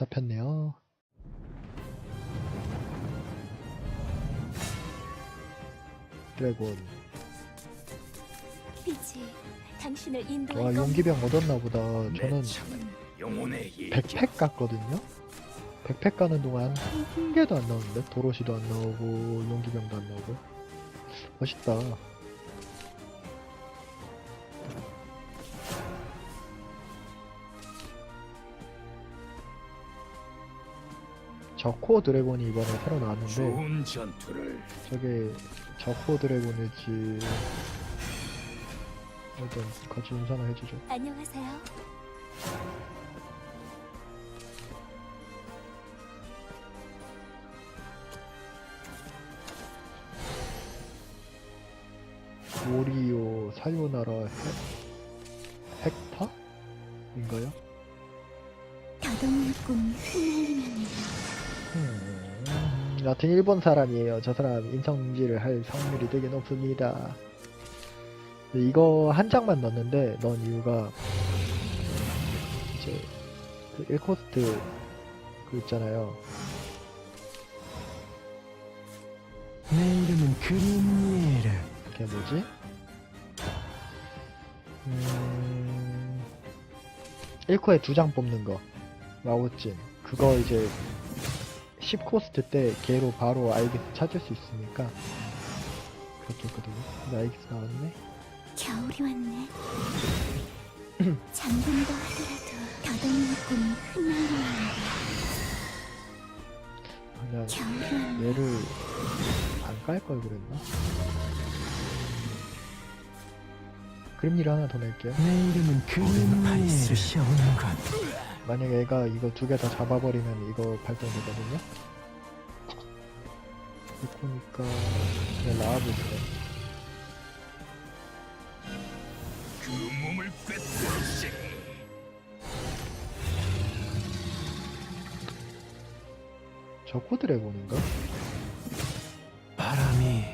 잡혔네요. 드래곤. 빛이 당신을 인도할 와, 겁니다. 용기병 얻었나 보다. 내 저는 영혼의. 백팩 갔거든요? 백팩 가는 동안 한 개도 안 나오는데? 도로시도 안 나오고, 용기병도 안 나오고. 멋있다. 저코 드래곤이 이번에 새로 나왔는데, 좋은 전투를 저게 저코 드래곤일지, 일단 같이 인사나 해주죠. 안녕하세요. 오리오 사요나라 헬, 음, 여튼 일본 사람이에요. 저 사람 인성질을 할 확률이 되게 높습니다. 이거 한 장만 넣었는데 넣은 이유가 이제 그 1코스트 그 있잖아요. 내 이름은 그린예르. 그게 뭐지? 음... 1코에 두 장 뽑는 거. 마오찐. 그거 이제 10코스트 때 걔로 바로 아이기스 찾을 수 있으니까 그렇게 했거든요. 근데 아이기스 나왔네? 겨울이 왔네. 잠든다 하더라도 더덕는 꿈이 흩날리면요. 그냥 겨울이 왔네. 얘를 안 깔 걸 그랬나? 그림일 하나 더 낼게요. 내 이름은 그린예르. 쑤셔오는군. 만약에 얘가 이거 두 개 다 잡아버리면 이거 발동되거든요. 이코니까 그냥 나와보세요. 그 몸을 꿰뚫지. 저코 드래곤인가? 바람이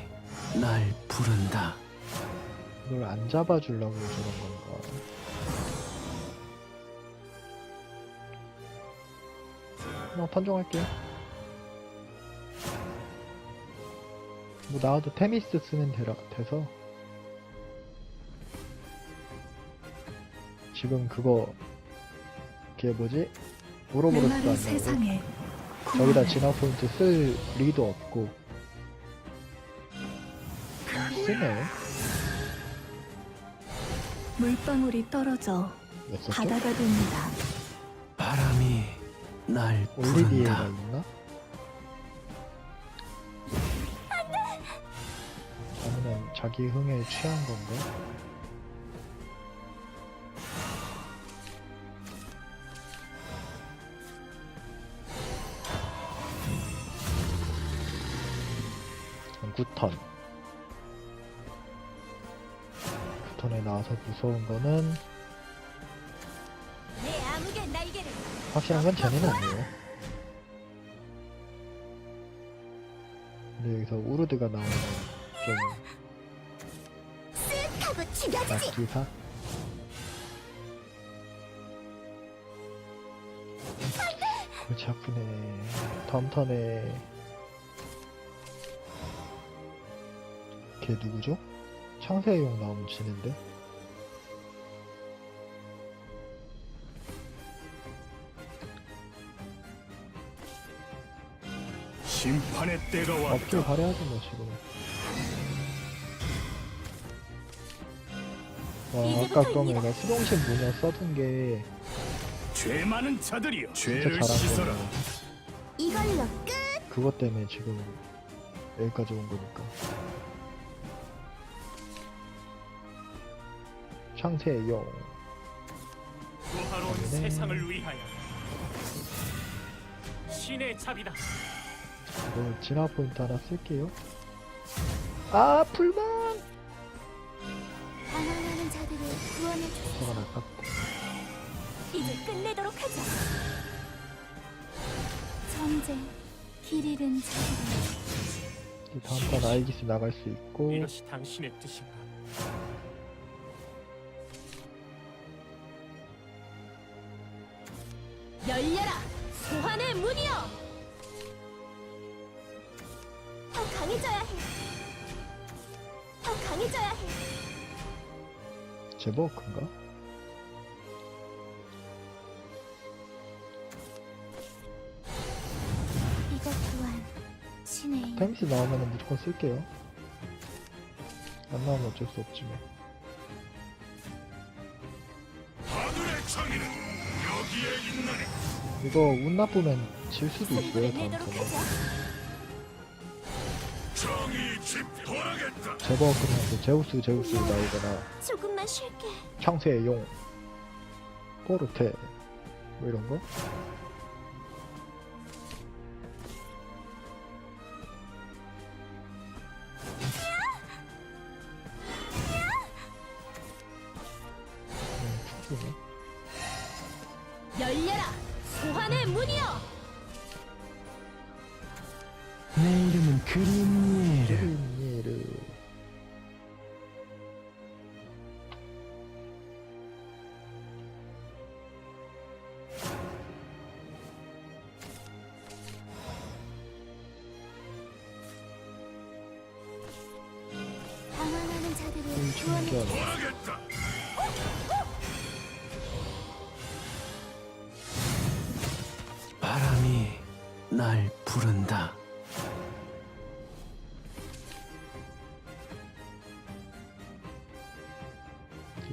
날 부른다. 이걸 안 잡아주려고 저런 건가? 그냥 판정할게요. 뭐 나와도 테미스 쓰면 되라, 돼서 지금 그거 그게 뭐지? 오로보로스도 안 나오고 세상에 저기다 진화 포인트 쓸 리도 없고 쓰네 물방울이 떨어져 몇 썼죠? 바다가 됩니다. 날 올리비에가 부른다. 있나? 아니면 자기 흥에 취한 건가? 9턴 9턴에 나와서 무서운 거는 내 암흑의 날개를 확실한 건 쟤는 아니에요. 근데 여기서 우르드가 나오면 좀. 낙기사? 골치 아프네. 다음 턴에 걔 누구죠? 창세의 용 나오면 지는데? 심판의 때가 왔다. 업길 발휘하지 뭐 지금. 와 아까 입니다. 내가 수동신 문여 써둔 게 죄 많은 자들이여. 죄를 씻어라. 이걸로 끝. 그것 때문에 지금 여기까지 온 거니까. 창세의 용. 부하로운 네. 세상을 위하여 신의 잡이다 이거 진화 포인트 하나 쓸게요. 아 불만! 방황하는 자들을 구원해 주. 저건 아깝다. 이제 끝내도록 하자. 전쟁 길 잃은 이제 다음 번 아이기스 나갈 수 있고 이것이 당신의 뜻인가 열려라. 소환의 문이여! 제법 큰가? 이것 또한 신의 힘. 타임스 나오면 무조건 쓸게요. 안 나오면 어쩔 수 없지 뭐. 여기에 있나니 이거 운 나쁘면 질 수도 있어요, 다음 내도록 턴에. 제법 그냥 그 제우스 제우스 나오거나 조금만 쉴게. 창세의 용, 포르테 뭐 이런 거? 음, 툭툭이네. 열려라! 소환의 문이여! 내 이름은 그린예르 그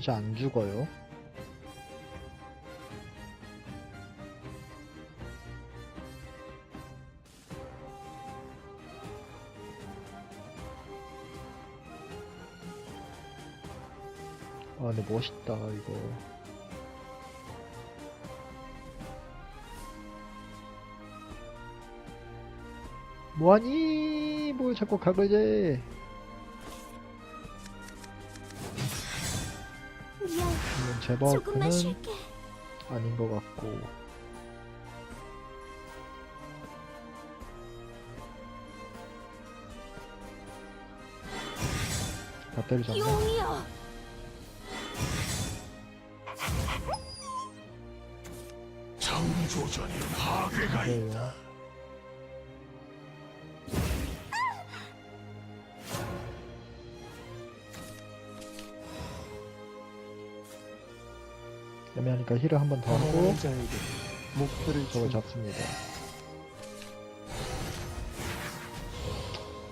이제 안 죽어요. 아, 근데 멋있다, 이거. 뭐하니? 뭘 자꾸 재? 제법 그는. 아닌 것 같고 다 때리잖아! 창조전이 파괴가 있다 애매하니까 힐을 한 번 더 하고 자에게 목표를 저걸 잡습니다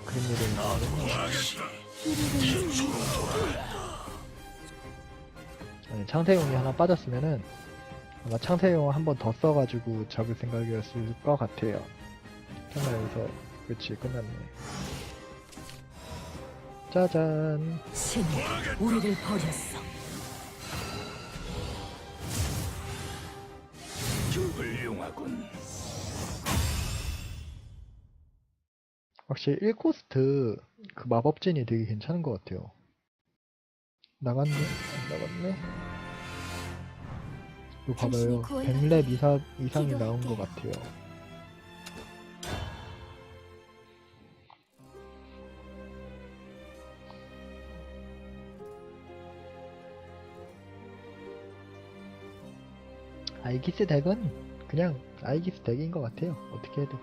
그림 그리는 이리는 아니, 창세용이 하나 빠졌으면은 아마 창세용 한 번 더 써가지고 잡을 생각이었을 것 같아요. 정말 여기서 그치 끝났네. 짜잔. 신이 우리를 버렸어. 훌륭하군 확실히 1코스트 그 마법진이 되게 괜찮은 것 같아요. 나갔네? 안 나갔네? 이거 봐봐요. 당신이 구원받기 100렙 이사, 이상이 나온 것. 같아요. 아이기스 덱은 그냥 아이기스 덱인 것 같아요. 어떻게 해도.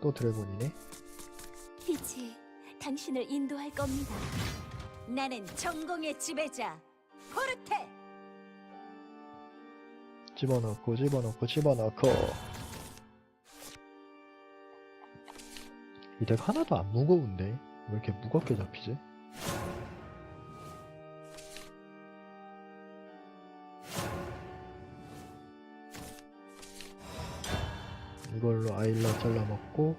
또 드래곤이네. 빛이 당신을 인도할 겁니다. 나는 전공의 지배자 포르테. 집어넣고 집어넣고 집어넣고 이 덱 하나도 안 무거운데? 왜 이렇게 무겁게 잡히지? 이걸로 아일라 잘라먹고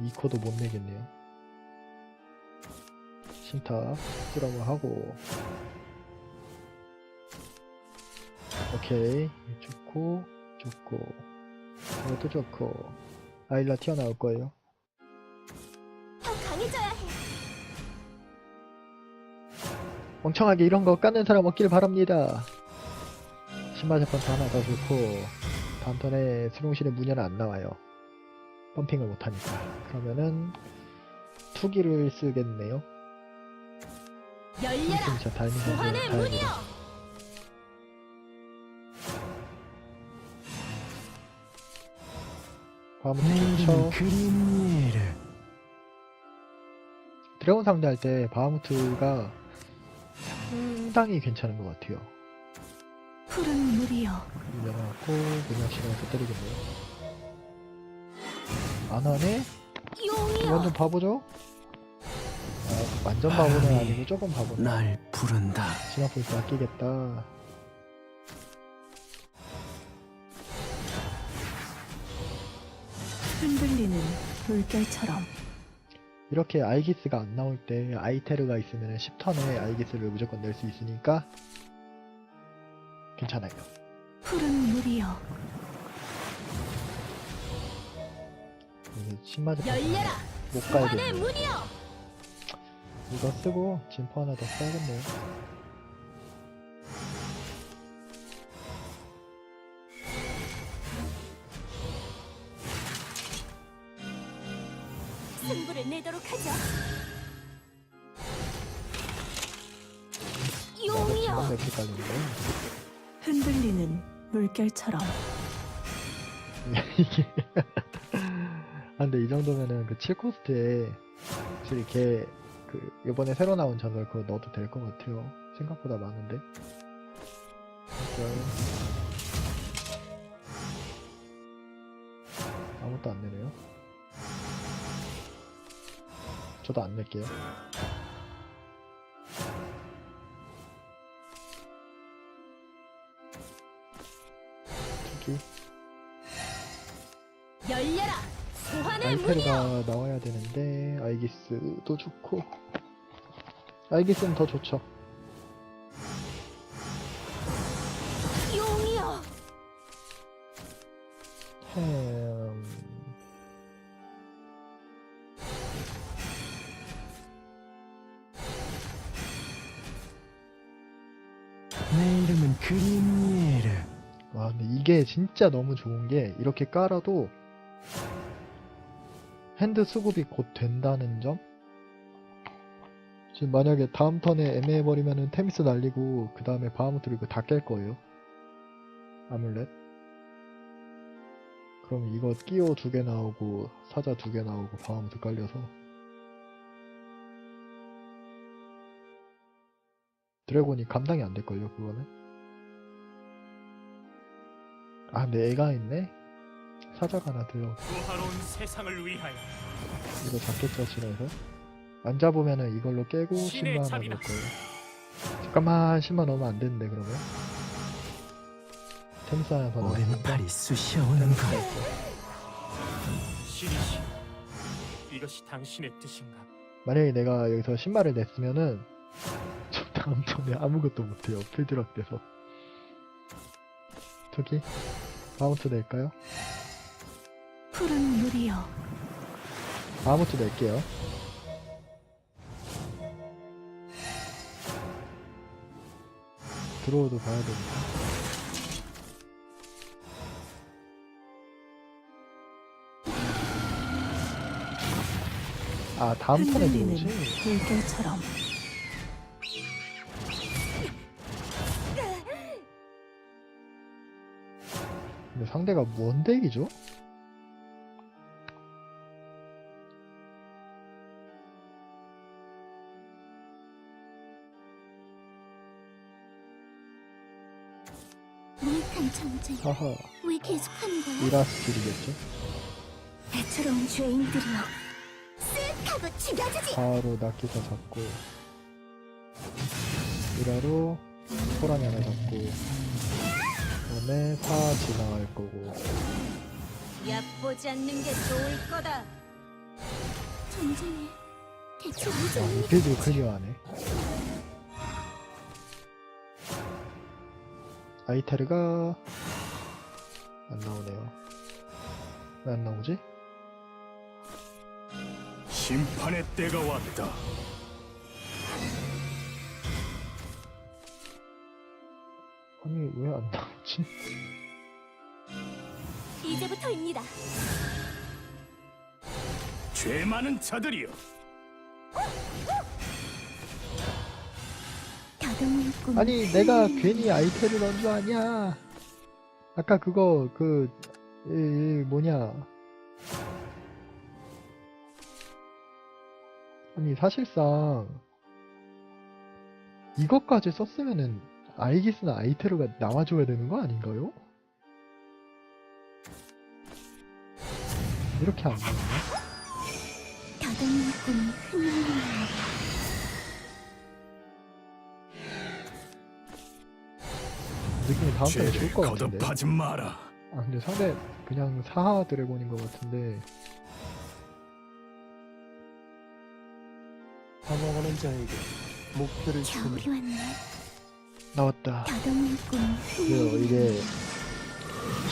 2코도 못 내겠네요. 신타 쓰라고 하고. 오케이. 좋고 좋고. 이것도 좋고. 아일라 튀어나올 거예요 멍청하게 이런 거 까는 사람 없길 바랍니다 신발 재판도 하나 더 좋고 다음 턴에 수룡실의 무녀는 안 나와요 펌핑을 못하니까 그러면은 투기를 쓰겠네요 열려라. 진짜 다행이다 문이여. 화물 내 이름은 좋죠 그림예르. 드래곤 상대할 때 바하무트가 상당히 괜찮은 것 같아요 푸른 물이여 그냥 실어서 때리겠네요 안 하네? 용이여. 완전 바보죠? 아, 완전 바보는 아니고 조금 바보네 날 부른다. 진화포인트 아끼겠다 흔들리는 물결처럼 이렇게 아이기스가 안 나올 때 아이테르가 있으면 10턴에 아이기스를 무조건 낼 수 있으니까 괜찮아요 푸른 물이여 신마저 열려라. 못 가야겠네 문이여. 이거 쓰고 진포 하나 더 써야겠네요 승부를 내도록 하죠. 용이여. 몇 헷갈리는데 흔들리는 물결처럼. 이게. 아 근데 이 정도면은 그 7코스트에 확실히 걔그 이번에 새로 나온 전설 그거 넣어도 될 것 같아요. 생각보다 많은데. 진짜 아무것도 안 내네요 저도 안 낼게요 특히 열려라. 소환의 문이여. 아이테르가 나와야 되는데 아이기스도 좋고 아이기스는 더 좋죠 용이여. 햄... 진짜 너무 좋은 게 이렇게 깔아도 핸드 수급이 곧 된다는 점? 지금 만약에 다음 턴에 애매해버리면은 테미스 날리고 그 다음에 바하무트를 이거 다깰 거예요. 아뮬렛. 그럼 이거 끼오 두 개 나오고 사자 두 개 나오고 바하무트 깔려서. 드래곤이 감당이 안 될걸요 그거는 아 애가 있네? 사자가 하나 들어 부하로운 세상을 위하여. 이거 잡겠죠 지나서 안 잡으면은 이걸로 깨고 신의 10만 원 잡이다. 넣을 거예요. 잠깐만 10만 넣으면 안 되는데 그러면? 더 넣으니까 오른팔이 쑤셔오는 것. 시리시 이것이 당신의 뜻인가? 만약에 내가 여기서 10만을 냈으면은 저 다음 턴에 아무것도 못해요. 필드락 돼서. 저기 마운트 낼까요? 푸른 물이여 마운트 낼게요 들어오도 봐야 되니까 아 다음 턴에 들어오지? 물결처럼 상대가 뭔 덱이죠? 하하 왜 계속하는 거야? 이라스킬이겠죠? 애처로운 죄인들이여. 쓱 하고 죽여주지. 바로 낙기사 잡고 이라로 호랑이 하나 잡고 그 다음에 사 지나갈 거고 얕보지 않는 게 좋을 거다. 전쟁에 대체 무슨 아 의미가 이필도 클리어하네 아이테르가 안 나오네요 왜 안 나오지? 심판의 때가 왔다. 아니 왜 안 나오 지? 이제부터입니다. 죄 많은 자들이여 꿈 아니 내가 괜히 아이템을 넣은 줄 아냐 아까 그거 그 이, 이, 뭐냐 아니 사실상 이것까지 썼으면은 아이기스나 아이테르가 나와줘야 되는 거 아닌가요? 이렇게 안 나오나? 다듬는 꿈이 흩날리는 느낌이 다음 턴에 좋을 것 같은데. 거듭하지 마라. 아 근데 상대 그냥 사하 드래곤인 것 같은데. 사망하는 자에게 목표를 주는 겨울이 왔네 나왔다. 그래요 이게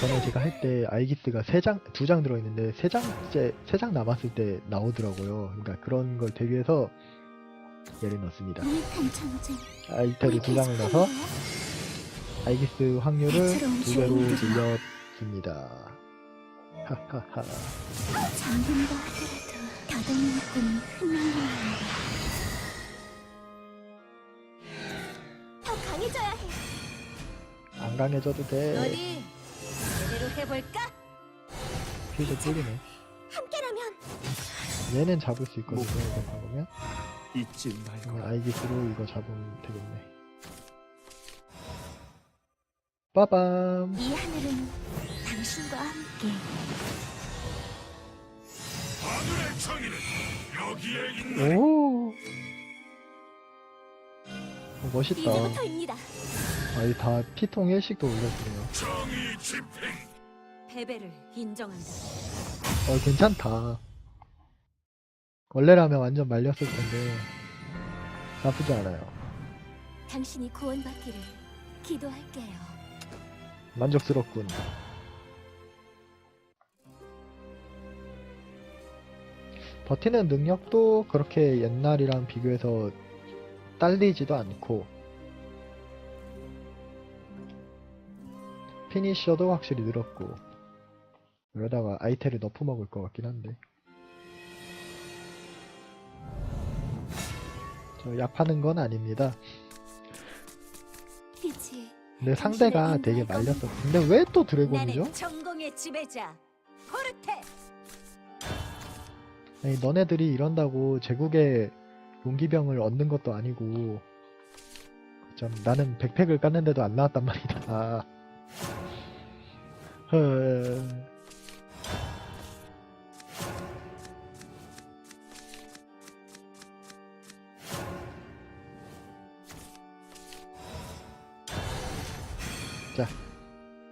전에 제가 할때 아이기스가 세 장 두 장 들어있는데 세 장째 세 장 남았을 때 나오더라고요. 그러니까 그런 걸 대비해서 얘를 넣습니다. 전쟁 아이테를 두 장을 넣어서 아이기스 확률을 두 배로. 늘렸습니다. 하하하. 잠든다 하더라도 강해져도 돼. 어디 제대로 해볼까? 필드 뿌리네. 함께라면. 얘는 잡을 수 있거든요 이거 잡으면. 잊지 그러면 말고 아이기스로 이거 잡으면 되겠네. 빠밤. 이 하늘은 당신과 함께. 하늘의 정의는 여기에 있는 오. 어, 멋있다. 이제부터입니다 아이 다 피통 1씩도 올려주네요. 정의 집행. 패배를 인정한다. 어 괜찮다. 원래라면 완전 말렸을 텐데 나쁘지 않아요. 당신이 구원받기를 기도할게요. 만족스럽군. 버티는 능력도 그렇게 옛날이랑 비교해서 딸리지도 않고 피니셔도 확실히 늘었고 여기다가 아이템을 너프 먹을 것 같긴 한데 저약 파는 건 아닙니다 근데 상대가 되게 말렸어 근데 왜 또 드래곤이죠? 아니 너네들이 이런다고 제국의 용기병을 얻는 것도 아니고 참 나는 백팩을 깠는데도 안 나왔단 말이다. 자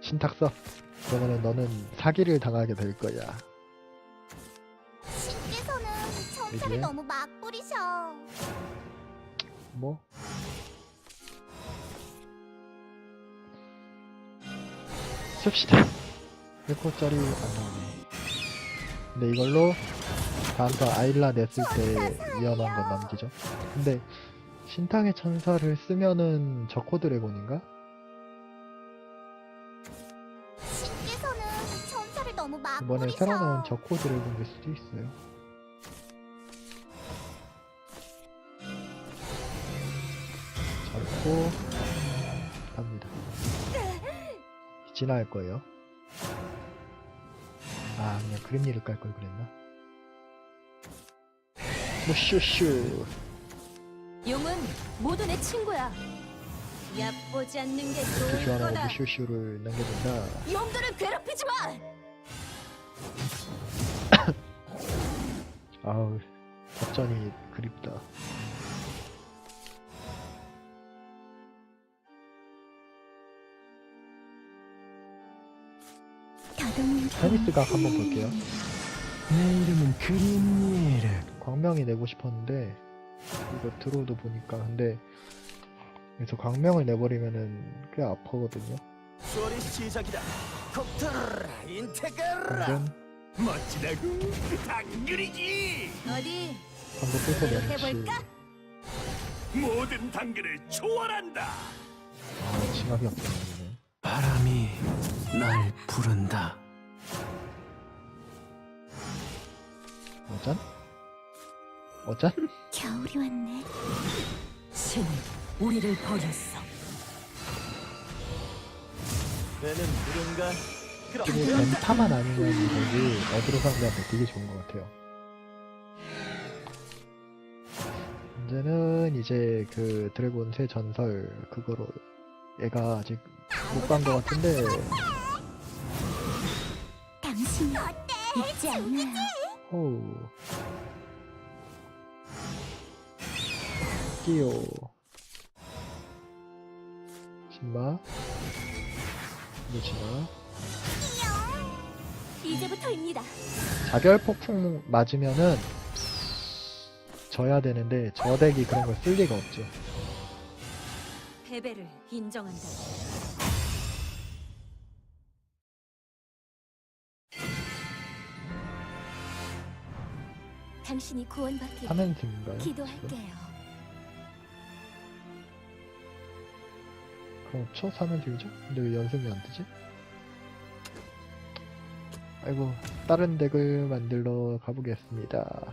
신탁 써 그러면은 너는 사기를 당하게 될 거야. 신께서는 이게? 천사를 너무 막 부리셔. 뭐? 씁시다 1코짜리 안 나오네. 근데 이걸로 다음 턴 아일라 냈을 때 위험한 건 남기죠. 근데 신탕의 천사를 쓰면은 저코 드래곤인가? 신께서는 천사를 너무 막 이번에 부리셔. 새로 나온 저코 드래곤일 수도 있어요. 잡고 갑니다. 진화할 거예요 아 그냥 그림니를 깔 걸 그랬나? 무슈슈. 용은 모두 내 친구야. 얕보지 않는 게 좋을 교환하고 거다. 무슈슈를 남겨둔다. 용들을 괴롭히지 마! 아우 작전이 그립다 테니스각 한번 볼게요. 내 이름은 그림니에르. 광명이 내고 싶었는데 이거 드로우도 보니까. 근데 여기서 광명을 내버리면은 꽤 아파거든요. 수월의 시작이다. 콥터라 인테그라. 방금 멋지다구. 당근이지. 어디? 방금 뺏어 해볼까? 모든 당근을 초월한다. 아 징하게 없네. 바람이 날 부른다 어, 짠? 어짠? 겨울이 왔네. 신은 우리를 버렸어. 내는 누군가 그럼 그리고 벤타만 아니면 이거지 어드로 상대한테 되게 좋은 것 같아요. 문제는 이제 그 드래곤 새 전설 그거로 얘가 아직 못 간 것 같은데 당신이 잊지 않아요. 호우 끼요 신마 무지마 이제부터입니다. 자결 폭풍 맞으면은 져야 되는데 저 덱이 그런 걸 쓸 리가 없죠. 패배를 인정한다. 당신이 구원받기를 3연승인가요? 기도할게요. 그렇죠? 3연승이죠? 근데 왜 연승이 안 뜨지? 아이고 다른 덱을 만들러 가보겠습니다.